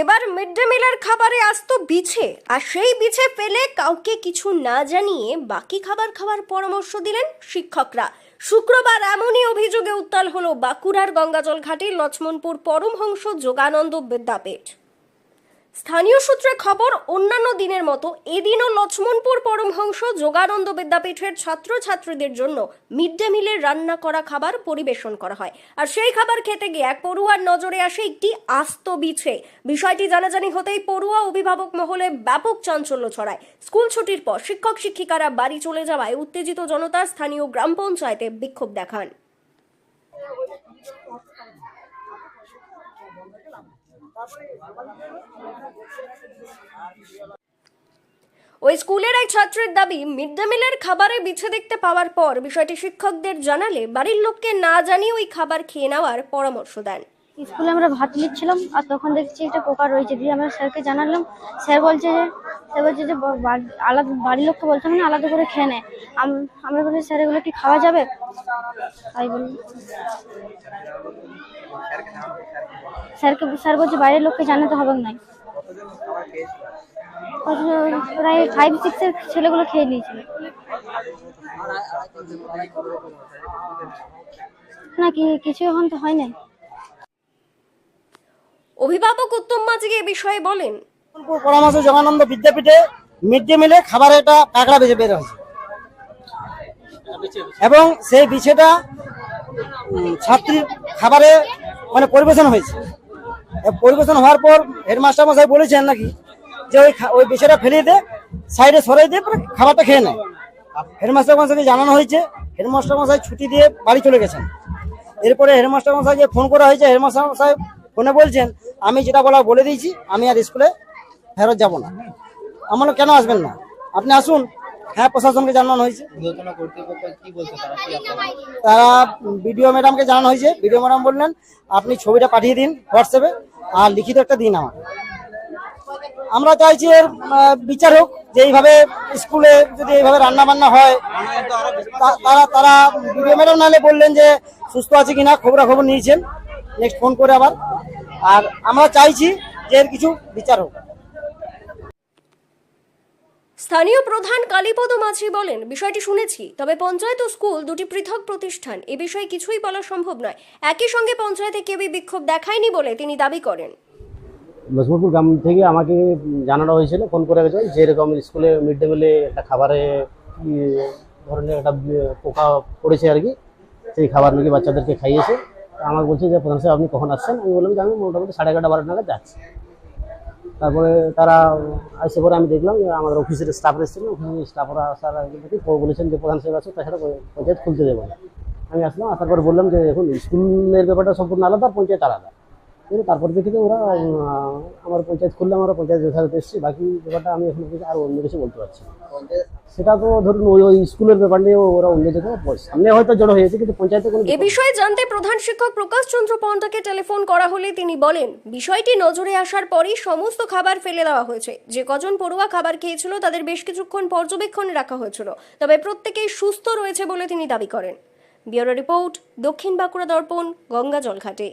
এবার mid day মিলের খাবারে আসতো বিছে, আর সেই বিছে ফেলে কাউকে কিছু না জানিয়ে বাকি খাবার খাওয়ার পরামর্শ দিলেন শিক্ষকরা। শুক্রবার এমনই অভিযোগে উত্তাল হলো বাঁকুড়ার গঙ্গাজল ঘাটে লক্ষ্মণপুর পরমহংস যোগানন্দ বিদ্যাপীঠ। স্থানীয় সূত্রে খবর, অন্যান্য দিনের মতো এদিনও লক্ষ্মণপুর পরমহংস যোগানন্দ বিদ্যাপীঠের ছাত্রছাত্রীদের জন্য মিড ডে মিলের রান্না করা খাবার পরিবেশন করা হয়। আর সেই খাবার খেতে গিয়ে এক পড়ুয়ার নজরে আসে একটি আস্ত বিছে। বিষয়টি জানাজানি হতেই পড়ুয়া অভিভাবক মহলে ব্যাপক চাঞ্চল্য ছড়ায়। স্কুল ছুটির পর শিক্ষক শিক্ষিকারা বাড়ি চলে যাওয়ায় উত্তেজিত জনতা স্থানীয় গ্রাম পঞ্চায়েতে বিক্ষোভ দেখান। ওই স্কুলের এক ছাত্রের দাবি, মিড ডে মিলের খাবারে বিছে দেখতে পাওয়ার পর, বিষয়টি শিক্ষকদের জানালে বাড়ির লোককে না জানিয়ে ওই খাবার খেয়ে নেওয়ার পরামর্শ দেন। স্কুলে আমরা ভাত নিচ্ছিলাম, আর তখন দেখছি একটা পোকা রয়েছে। দিয়ে আমরা স্যারকে জানালাম, স্যার বলছে যে, স্যার বলছে যে আলাদা বাড়ির লোককে হবে না আলাদা করে খেয়ে নেয় আম- আমরা বলি, স্যার, এগুলো কি খাওয়া যাবে? তাই বলি। স্যারকে স্যার বলছে, বাইরের লোককে জানাতে হবে না। প্রায় ফাইভ সিক্সের ছেলেগুলো খেয়ে নিয়েছিল। না, কি কিছু এখন তো হয় নাই। অভিভাবক উত্তম মাঝি এ বিষয়ে বলেন। পরামর্শ জগানন্দ বিদ্যাপীঠে মিড ডে মিলে খাবারে একটা কাঁকড়া বেজে বের হয়েছে। এবং সেই বিছেটা ছাত্রীর খাবারে মানে পরিবেশন হয়েছে। পরিবেশন হওয়ার পর হেডমাস্টার মশাই বলেছেন নাকি যে ওই ওই বিছেটা ফেলিয়ে দে, সাইডে সরাই দিয়ে খাবারটা খেয়ে নেয় হেডমাস্টার মশাইকে জানানো হয়েছে হেডমাস্টার মশাই ছুটি দিয়ে বাড়ি চলে গেছেন। এরপরে হেডমাস্টার মশাইকে ফোন করা হয়েছে হেডমাস্টার মশাই ফোনে বলছেন আমি যেটা বলা বলে দিয়েছি আমি আর স্কুলে ফেরত যাব না। আমরা কেন আসবেন না? আপনি আসুন। হ্যাঁ প্রশাসনকে জানানো হয়েছে। তারা? বিডিও ম্যাডামকে জানানো হয়েছে। বিডিও ম্যাডাম বললেন আপনি ছবিটা পাঠিয়ে দিন হোয়াটসঅ্যাপে আর লিখিত একটা দিন আমার। আমরা চাইছি এর বিচার হোক যে এইভাবে স্কুলে যদি এইভাবে রান্না বান্না হয় তারা তারা বিডিও ম্যাডাম নাহলে বললেন যে সুস্থ আছে কিনা খবরাখবর নিয়েছেন। নেক্সট ফোন করে আবার। আর আমরা চাইছি যে এর কিছু বিচার হোক। স্থানীয় প্রধান কালীপদ মাঝি বলেন বিষয়টি শুনেছি তবে পঞ্চায়েত ও স্কুল দুটি পৃথক প্রতিষ্ঠান এ বিষয়ে কিছুই বলা সম্ভব নয়। একই সঙ্গে পঞ্চায়েতে কেউই বিক্ষোভ দেখায়নি বলে তিনি দাবি করেন। লক্ষ্মীপুর গ্রাম থেকে আমাকে জানানো হয়েছিল ফোন করে গেছে যে এরকম স্কুলে মিড ডে মিলে একটা খাবারে ধরনের একটা পোকা পড়েছে আর কি সেই খাবার নাকি বাচ্চাদেরকে খাইয়েছে। আমাকে বলছে যে, প্রধান সাহেব, আপনি কখন আসছেন? আমি বললাম যে, আমি মোটামুটি সাড়ে এগারোটা, বারোটা নাগাদ যাচ্ছি। তারপরে তারা আসে পরে আমি দেখলাম যে, আমাদের অফিসের স্টাফ এসেছিলেন অফিসের স্টাফরা আসার দেখি বলেছেন যে, প্রধান সাহেব আছে তাছাড়া পঞ্চায়েত খুলতে দেবো আমি আসলাম, আসার পর বললাম যে, দেখুন, স্কুলের ব্যাপারটা সম্পূর্ণ আলাদা পঞ্চায়েত আলাদা। তারপর দেখি যে ওরা আমার পঞ্চায়েত খুললে আমরা পঞ্চায়েত যথাযথ এসেছি বাকি ব্যাপারটা আমি এখন কিছু আর অন্য কিছু বলতে পারছি। সেটা তো ধরুন ওই ওই স্কুলের ব্যাপার নিয়ে ওরা অন্য জায়গায় সামনে হয়তো জড়ো হয়েছে কিন্তু পঞ্চায়েতে কোনো এ বিষয়ে জানতে প্রধান শিক্ষক প্রকাশ চন্দ্র পন্ডাকে টেলিফোন করা হলে তিনি বলেন বিষয়টি নজরে আসার পরই সমস্ত খাবার ফেলে দেওয়া হয়েছে। যে কজন পড়ুয়া খাবার খেয়েছিল তাদের বেশ কিছুক্ষণ পর্যবেক্ষণে রাখা হয়েছিল। তবে প্রত্যেকেই সুস্থ রয়েছে বলে তিনি দাবি করেন। ব্যুরো রিপোর্ট দক্ষিণ বাঁকুড়া দর্পণ গঙ্গা জলঘাটে।